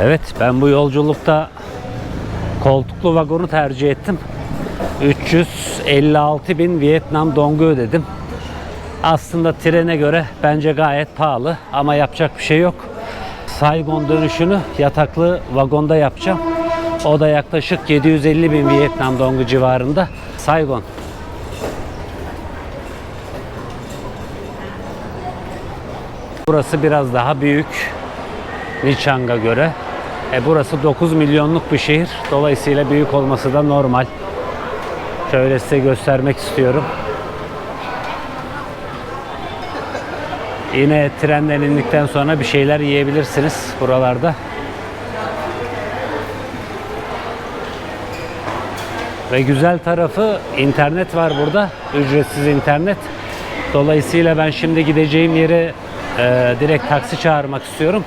Evet ben bu yolculukta koltuklu vagonu tercih ettim. 356 bin Vietnam dongu ödedim. Aslında trene göre bence gayet pahalı ama yapacak bir şey yok. Saigon dönüşünü yataklı vagonda yapacağım. O da yaklaşık 750 bin Vietnam dongu civarında. Saigon. Burası biraz daha büyük. Nichang'a göre. E burası 9 milyonluk bir şehir. Dolayısıyla büyük olması da normal. Şöyle size göstermek istiyorum. Yine trenden indikten sonra bir şeyler yiyebilirsiniz buralarda. Ve güzel tarafı internet var burada. Ücretsiz internet. Dolayısıyla ben şimdi gideceğim yere e, direkt taksi çağırmak istiyorum.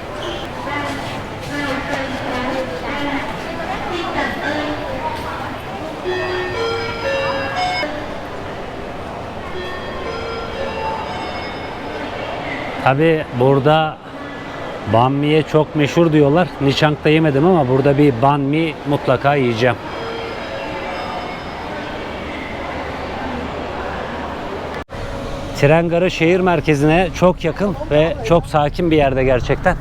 Tabi burada banh mi'ye çok meşhur diyorlar. Nişank'ta yemedim ama burada bir banh mi mutlaka yiyeceğim. Tren garı şehir merkezine çok yakın ve çok sakin bir yerde gerçekten.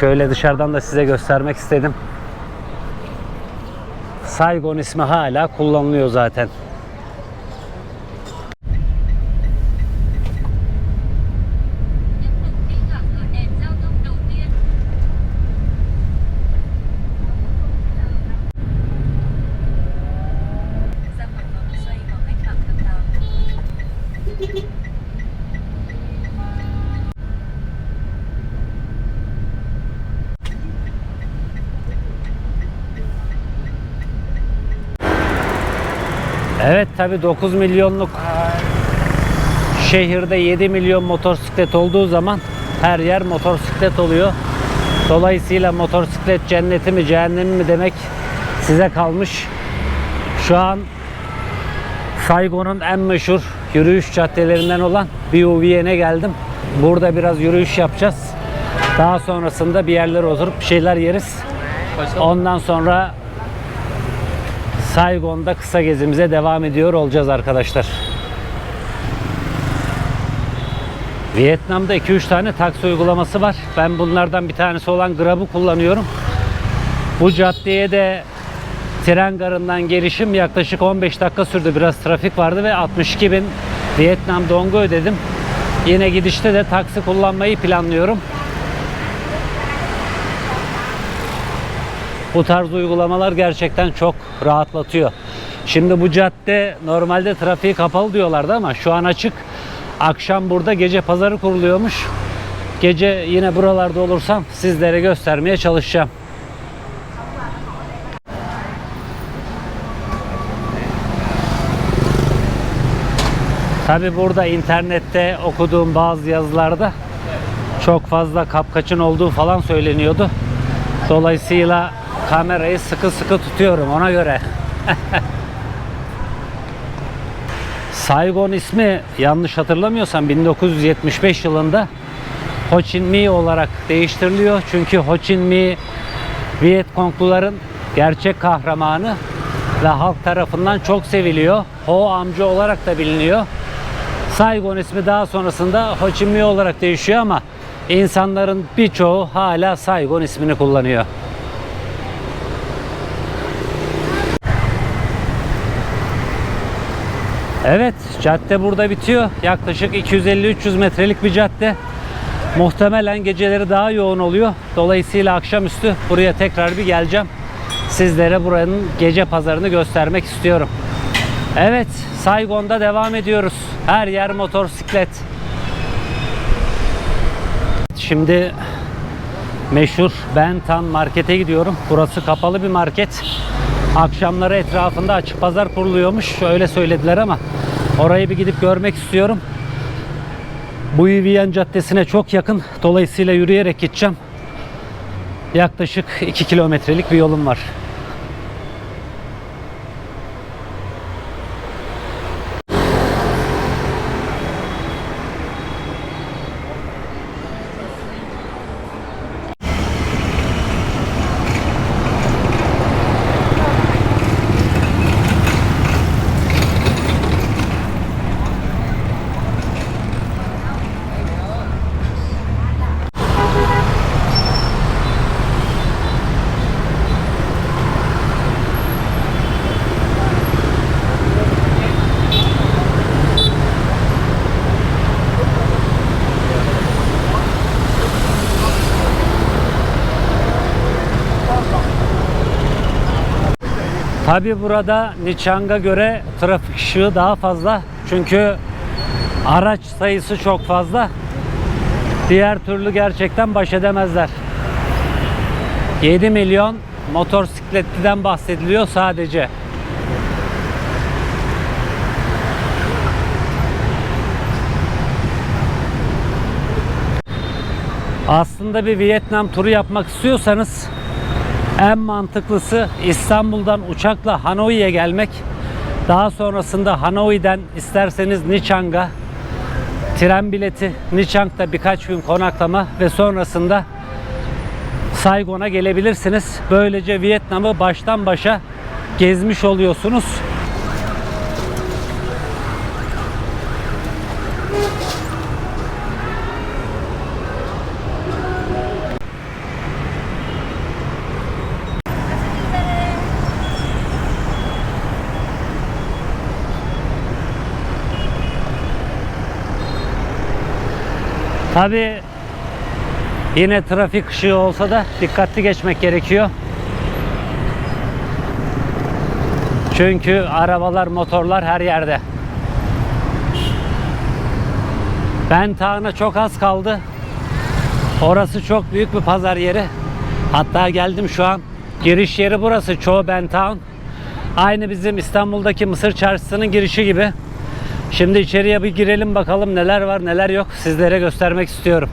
Şöyle dışarıdan da size göstermek istedim. Saigon ismi hala kullanılıyor zaten. Evet tabi 9 milyonluk şehirde 7 milyon motosiklet olduğu zaman her yer motosiklet oluyor. Dolayısıyla motosiklet cenneti mi cehennemi mi demek size kalmış. Şu an Saigon'un en meşhur yürüyüş caddelerinden olan Biovien'e geldim. Burada biraz yürüyüş yapacağız. Daha sonrasında bir yerlere oturup bir şeyler yeriz. Ondan sonra Saigon'da kısa gezimize devam ediyor olacağız arkadaşlar. Vietnam'da 2-3 tane taksi uygulaması var. Ben bunlardan bir tanesi olan Grab'ı kullanıyorum. Bu caddeye de tren garından gelişim yaklaşık 15 dakika sürdü. Biraz trafik vardı ve 62 bin Vietnam dongu ödedim. Yine gidişte de taksi kullanmayı planlıyorum. Bu tarz uygulamalar gerçekten çok rahatlatıyor. Şimdi bu cadde normalde trafiği kapalı diyorlardı ama şu an açık. Akşam burada gece pazarı kuruluyormuş. Gece yine buralarda olursam sizlere göstermeye çalışacağım. Tabi burada internette okuduğum bazı yazılarda çok fazla kapkaçın olduğu falan söyleniyordu. Dolayısıyla kamerayı sıkı sıkı tutuyorum ona göre. Saigon ismi yanlış hatırlamıyorsam 1975 yılında Ho Chi Minh olarak değiştiriliyor. Çünkü Ho Chi Minh Vietkongluların gerçek kahramanı ve halk tarafından çok seviliyor. Ho amca olarak da biliniyor. Saigon ismi daha sonrasında Ho Chi Minh olarak değişiyor ama insanların birçoğu hala Saigon ismini kullanıyor. Evet, cadde burada bitiyor. Yaklaşık 250-300 metrelik bir cadde. Muhtemelen geceleri daha yoğun oluyor. Dolayısıyla akşamüstü buraya tekrar bir geleceğim. Sizlere buranın gece pazarını göstermek istiyorum. Evet, Saigon'da devam ediyoruz. Her yer motosiklet. Şimdi meşhur Bentan markete gidiyorum. Burası kapalı bir market. Akşamları etrafında açık pazar kuruluyormuş. Öyle söylediler ama orayı bir gidip görmek istiyorum. Bu Vivian Caddesi'ne çok yakın. Dolayısıyla yürüyerek gideceğim. Yaklaşık 2 kilometrelik bir yolum var. Tabi burada Nichang'a göre trafik ışığı daha fazla. Çünkü araç sayısı çok fazla. Diğer türlü gerçekten baş edemezler. 7 milyon motosikletliden bahsediliyor sadece. Aslında bir Vietnam turu yapmak istiyorsanız en mantıklısı İstanbul'dan uçakla Hanoi'ye gelmek. Daha sonrasında Hanoi'den isterseniz Nichang'a tren bileti, Nichang'da birkaç gün konaklama ve sonrasında Saigon'a gelebilirsiniz. Böylece Vietnam'ı baştan başa gezmiş oluyorsunuz. Tabi yine trafik ışığı olsa da dikkatli geçmek gerekiyor. Çünkü arabalar, motorlar her yerde. Bentağına çok az kaldı. Orası çok büyük bir pazar yeri. Hatta geldim şu an. Giriş yeri burası. Çoğu Bentown. Aynı bizim İstanbul'daki Mısır Çarşısı'nın girişi gibi. Şimdi içeriye bir girelim bakalım neler var neler yok sizlere göstermek istiyorum.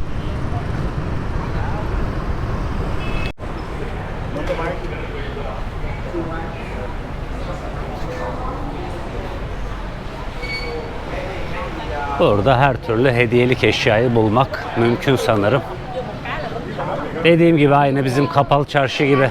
Burada her türlü hediyelik eşyayı bulmak mümkün sanırım. Dediğim gibi aynı bizim kapalı çarşı gibi.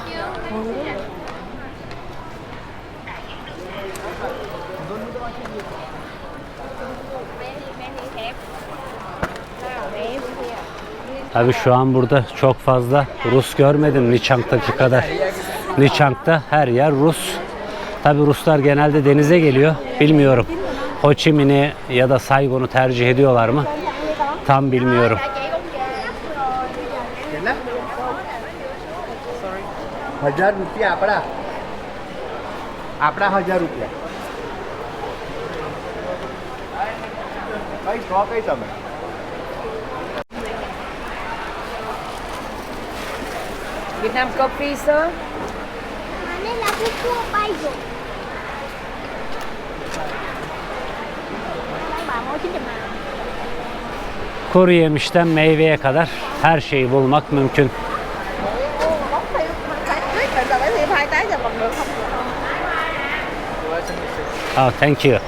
Tabii şu an burada çok fazla Rus görmedim Niçang'daki kadar. Niçang'da her yer Rus. Tabii Ruslar genelde denize geliyor. Bilmiyorum. Ho Chi Minh'i ya da Saigon'u tercih ediyorlar mı? Tam bilmiyorum. હજાર રૂપિયા આપણા આપણા હજાર રૂપિયા કઈ છો કઈ તમે Việt Nam Coffee sir. Bible. Bà mua chín mà. Kuru yemişten meyveye kadar her şeyi bulmak mümkün. Phải phải hai bằng được không? Oh, thank you.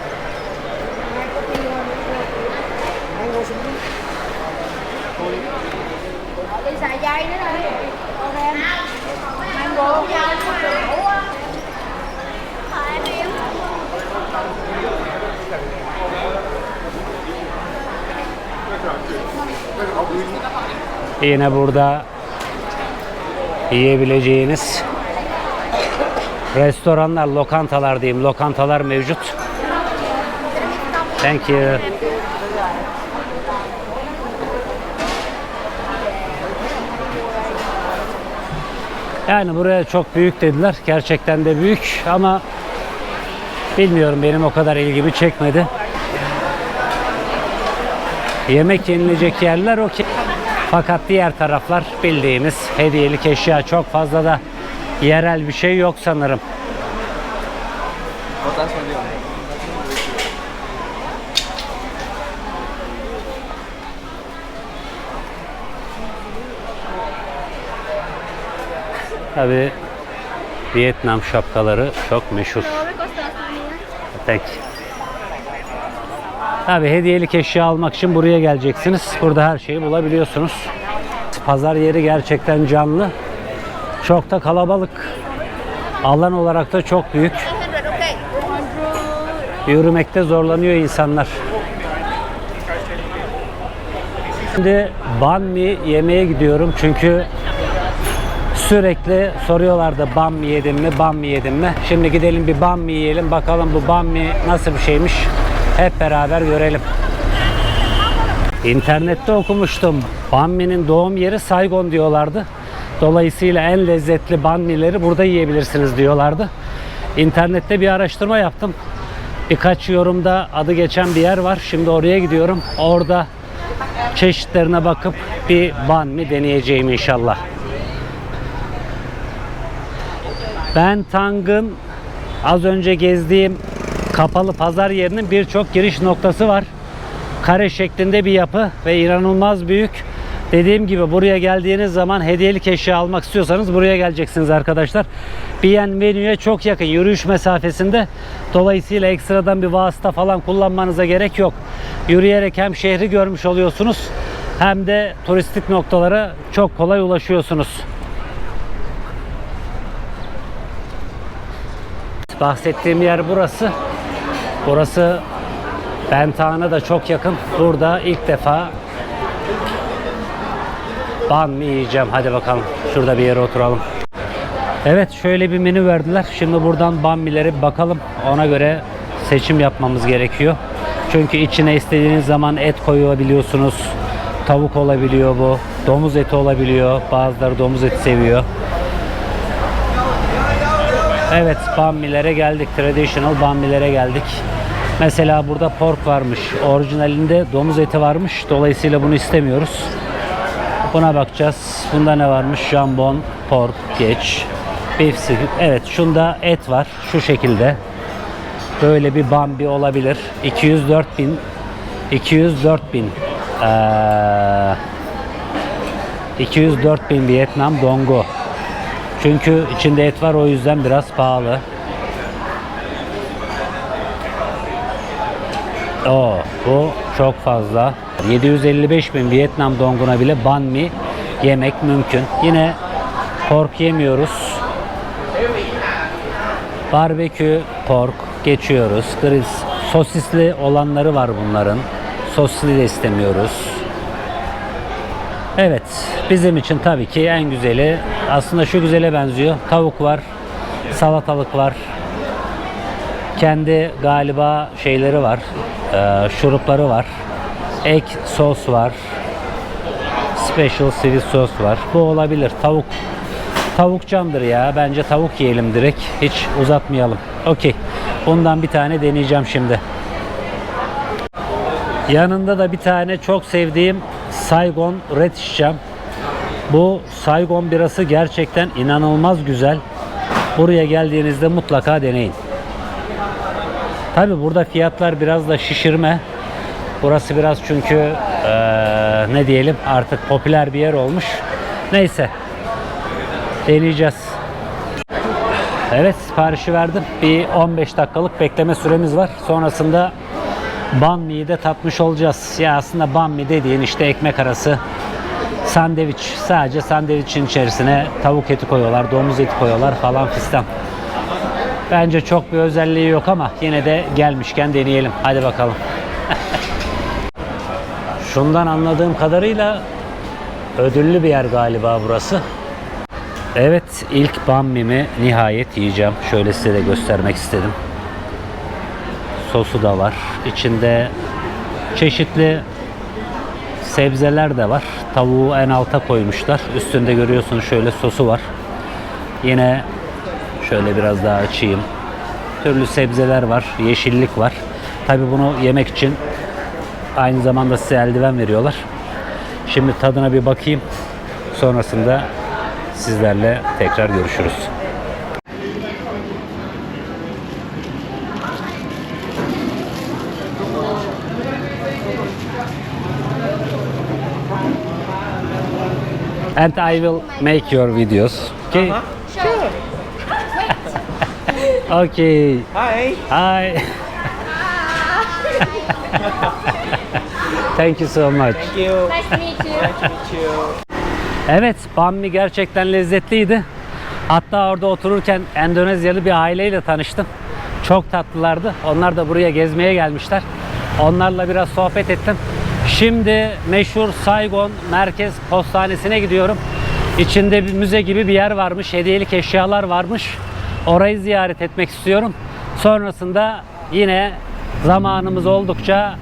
Yine burada yiyebileceğiniz restoranlar, lokantalar diyeyim, lokantalar mevcut. Thank you. Yani buraya çok büyük dediler. Gerçekten de büyük ama bilmiyorum benim o kadar ilgimi çekmedi. Yemek yenilecek yerler okey. Fakat diğer taraflar bildiğimiz hediyelik eşya çok fazla da yerel bir şey yok sanırım. Tabi Vietnam şapkaları çok meşhur. Tek. Tabi hediyelik eşya almak için buraya geleceksiniz. Burada her şeyi bulabiliyorsunuz. Pazar yeri gerçekten canlı. Çok da kalabalık. Alan olarak da çok büyük. Yürümekte zorlanıyor insanlar. Şimdi banh mi yemeye gidiyorum çünkü sürekli soruyorlardı banh mi yedin mi, banh mi yedin mi? Şimdi gidelim bir banh mi yiyelim bakalım bu banh mi nasıl bir şeymiş. Hep beraber görelim. İnternette okumuştum. Banh mi'nin doğum yeri Saigon diyorlardı. Dolayısıyla en lezzetli banh mi'leri burada yiyebilirsiniz diyorlardı. İnternette bir araştırma yaptım. Birkaç yorumda adı geçen bir yer var. Şimdi oraya gidiyorum. Orada çeşitlerine bakıp bir ban mi deneyeceğim inşallah. Ben Tang'ın az önce gezdiğim kapalı pazar yerinin birçok giriş noktası var. Kare şeklinde bir yapı ve inanılmaz büyük. Dediğim gibi buraya geldiğiniz zaman hediyelik eşya almak istiyorsanız buraya geleceksiniz arkadaşlar. Bien Venue'ye çok yakın yürüyüş mesafesinde. Dolayısıyla ekstradan bir vasıta falan kullanmanıza gerek yok. Yürüyerek hem şehri görmüş oluyorsunuz hem de turistik noktalara çok kolay ulaşıyorsunuz. Bahsettiğim yer burası. Burası Bentağan'a da çok yakın. Burada ilk defa ban mı yiyeceğim? Hadi bakalım. Şurada bir yere oturalım. Evet şöyle bir menü verdiler. Şimdi buradan bambilere bakalım. Ona göre seçim yapmamız gerekiyor. Çünkü içine istediğiniz zaman et koyabiliyorsunuz. Tavuk olabiliyor bu. Domuz eti olabiliyor. Bazıları domuz eti seviyor. Evet bambilere geldik. Traditional bambilere geldik. Mesela burada pork varmış. Orijinalinde domuz eti varmış. Dolayısıyla bunu istemiyoruz. Buna bakacağız. Bunda ne varmış? Jambon, pork, geç. Beef seafood. Evet şunda et var. Şu şekilde. Böyle bir bambi olabilir. 204 bin 204 bin ee, 204 bin Vietnam dongo. Çünkü içinde et var o yüzden biraz pahalı. Oo, bu çok fazla. 755 bin Vietnam donguna bile ban mi yemek mümkün. Yine pork yemiyoruz. Barbekü pork geçiyoruz. Gris sosisli olanları var bunların. Sosisli de istemiyoruz. Evet, bizim için tabii ki en güzeli aslında şu güzele benziyor. Tavuk var, salatalık var. Kendi galiba şeyleri var, e, şurupları var. Ek sos var. Special sweet sos var. Bu olabilir. Tavuk Tavuk candır ya. Bence tavuk yiyelim direkt. Hiç uzatmayalım. Okey. Bundan bir tane deneyeceğim şimdi. Yanında da bir tane çok sevdiğim Saigon Red içeceğim. Bu Saigon birası gerçekten inanılmaz güzel. Buraya geldiğinizde mutlaka deneyin. Tabi burada fiyatlar biraz da şişirme. Burası biraz çünkü eee, ne diyelim artık popüler bir yer olmuş. Neyse. Deneyeceğiz. Evet siparişi verdim. Bir 15 dakikalık bekleme süremiz var. Sonrasında banh mi'yi de tatmış olacağız. Ya aslında banh mi dediğin işte ekmek arası sandviç. Sadece sandviçin içerisine tavuk eti koyuyorlar, domuz eti koyuyorlar falan fistan. Bence çok bir özelliği yok ama yine de gelmişken deneyelim. Hadi bakalım. Şundan anladığım kadarıyla ödüllü bir yer galiba burası. Evet ilk bambimi nihayet yiyeceğim. Şöyle size de göstermek istedim. Sosu da var. İçinde çeşitli sebzeler de var. Tavuğu en alta koymuşlar. Üstünde görüyorsunuz şöyle sosu var. Yine şöyle biraz daha açayım. Türlü sebzeler var. Yeşillik var. Tabi bunu yemek için aynı zamanda size eldiven veriyorlar. Şimdi tadına bir bakayım. Sonrasında sizlerle tekrar görüşürüz. And I will make your videos. Okay. okay. Hi. Hi. Thank you so much. Thank you. Nice to meet you. Nice to meet you. Evet, bambi gerçekten lezzetliydi. Hatta orada otururken Endonezyalı bir aileyle tanıştım. Çok tatlılardı. Onlar da buraya gezmeye gelmişler. Onlarla biraz sohbet ettim. Şimdi meşhur Saigon Merkez Postanesi'ne gidiyorum. İçinde bir müze gibi bir yer varmış. Hediyelik eşyalar varmış. Orayı ziyaret etmek istiyorum. Sonrasında yine zamanımız oldukça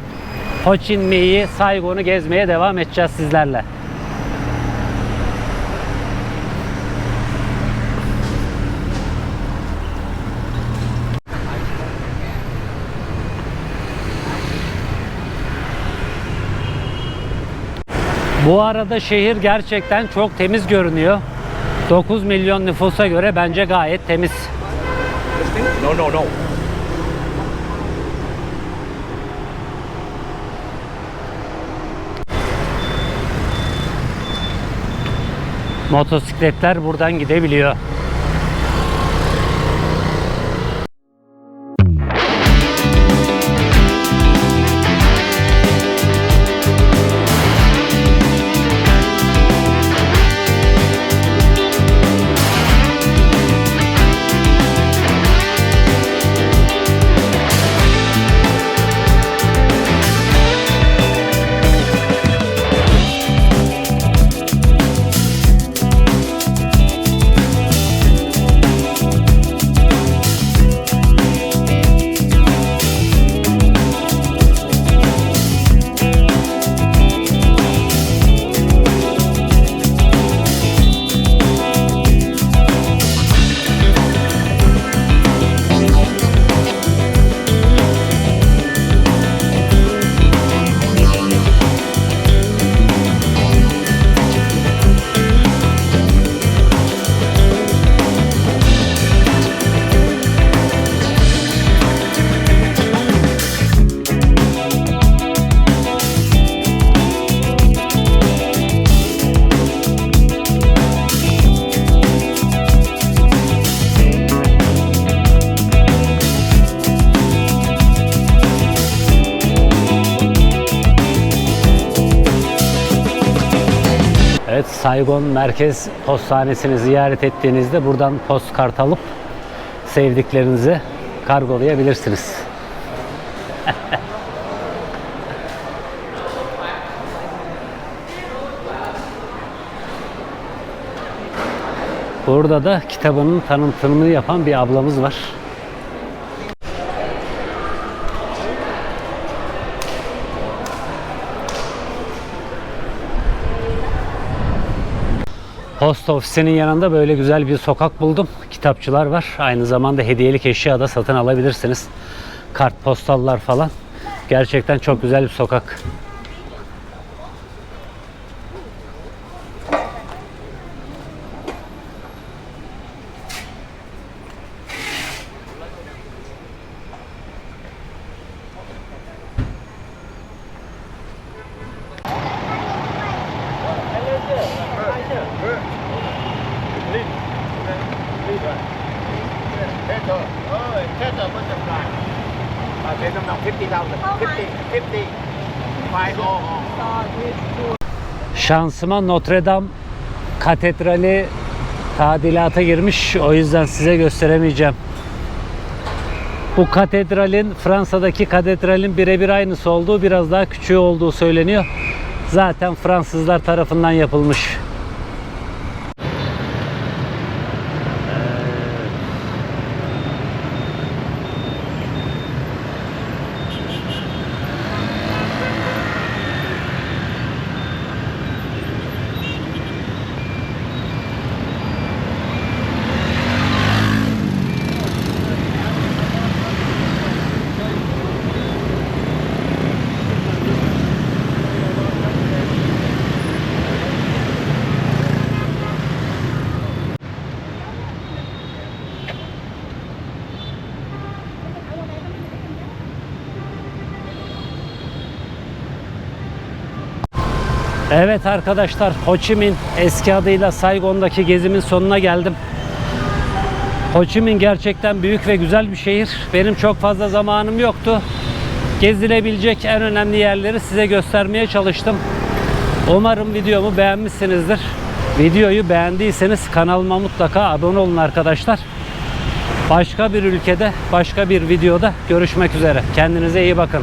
Ho Chi Minh'i, Saigon'u gezmeye devam edeceğiz sizlerle. Bu arada şehir gerçekten çok temiz görünüyor. 9 milyon nüfusa göre bence gayet temiz. No, no, no. Motosikletler buradan gidebiliyor. Evet, Saigon Merkez Postanesi'ni ziyaret ettiğinizde buradan postkart alıp sevdiklerinize kargolayabilirsiniz. Burada da kitabının tanıtımını yapan bir ablamız var. Post ofisinin yanında böyle güzel bir sokak buldum. Kitapçılar var. Aynı zamanda hediyelik eşya da satın alabilirsiniz. Kartpostallar falan. Gerçekten çok güzel bir sokak. Şansıma Notre Dame Katedrali tadilata girmiş. O yüzden size gösteremeyeceğim. Bu katedralin Fransa'daki katedralin birebir aynısı olduğu biraz daha küçüğü olduğu söyleniyor. Zaten Fransızlar tarafından yapılmış. Evet arkadaşlar Ho Chi Minh eski adıyla Saigon'daki gezimin sonuna geldim. Ho Chi Minh gerçekten büyük ve güzel bir şehir. Benim çok fazla zamanım yoktu. Gezilebilecek en önemli yerleri size göstermeye çalıştım. Umarım videomu beğenmişsinizdir. Videoyu beğendiyseniz kanalıma mutlaka abone olun arkadaşlar. Başka bir ülkede, başka bir videoda görüşmek üzere. Kendinize iyi bakın.